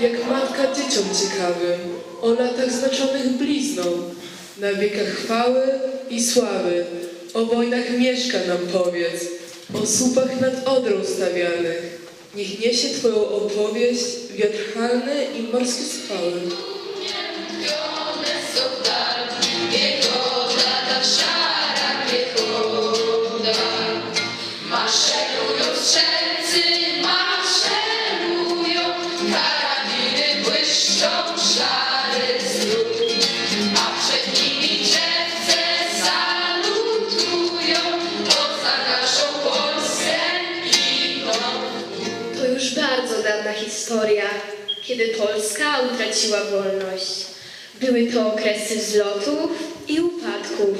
jak matka dzieciom ciekawym, o latach znaczonych blizną, na wiekach chwały i sławy, o wojnach mieszka nam powiedz, o słupach nad Odrą stawianych. Niech niesie Twoją opowieść wiatr halny i morskie spały. Historia, kiedy Polska utraciła wolność. Były to okresy wzlotów i upadków,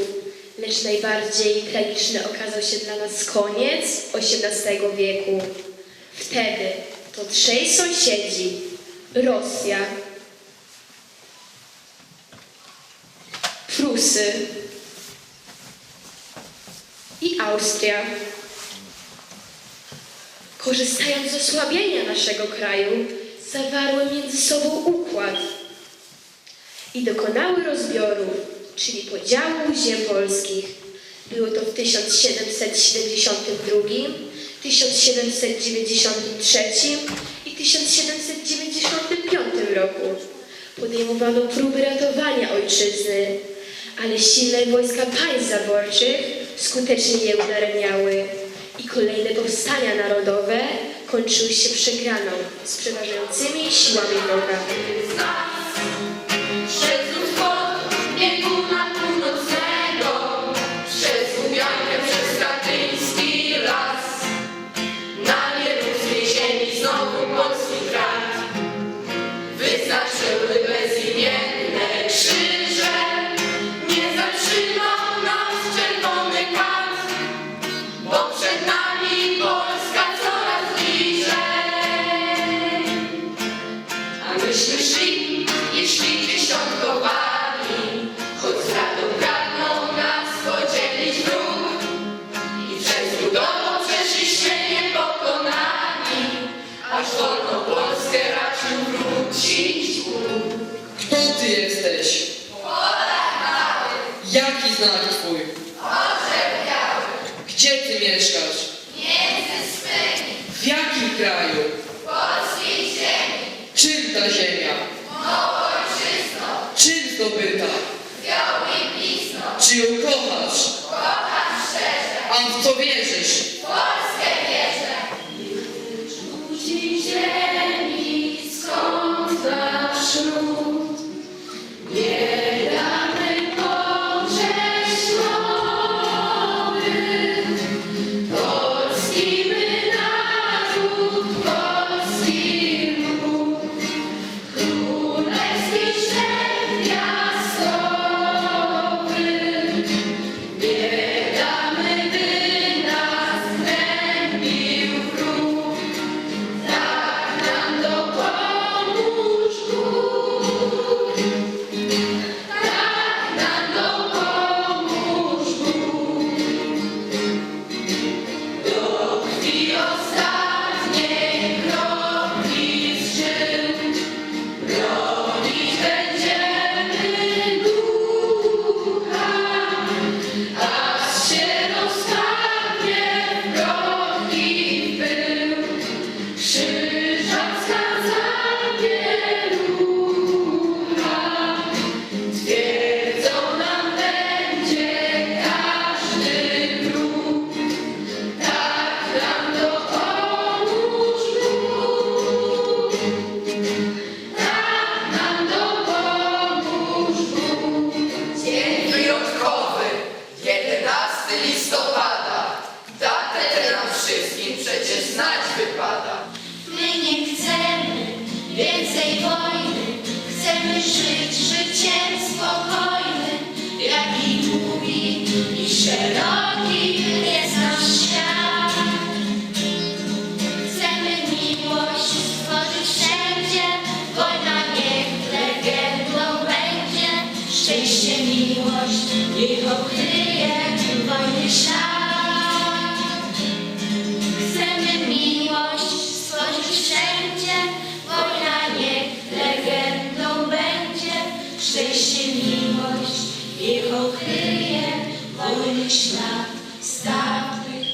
lecz najbardziej tragiczny okazał się dla nas koniec XVIII wieku. Wtedy to trzej sąsiedzi, Rosja, Prusy i Austria korzystając z osłabienia naszego kraju, zawarły między sobą układ i dokonały rozbioru, czyli podziału ziem polskich. Było to w 1772, 1793 i 1795 roku. Podejmowano próby ratowania ojczyzny, ale silne wojska państw zaborczych skutecznie je udaremniały i kolejne powstania narodowe kończyły się przegraną z przeważającymi siłami wroga. Myśmy szli i szli dziesiątkowani, choć zdradą pragną nas podzielić wróg. I przez ludowo przeszliśmy niepokonani, aż wolną Polskę raczył wrócić Bóg. Kto ty jesteś? Jaki znak twój? Gdzie ty mieszkasz? Kraju? Polskiej ziemi, Czym ta ziemia? Czym zdobyta? białą i blisną, Czy ją kochasz? kocham szczerze, A w co wierzysz? Polskę wierzę. Ludzi ziemi, skąd nasz wojny, chcemy żyć życiem spokojnym, jaki długi i szeroki szczęście, miłość, wiek okryje wolnych ślad, stawnych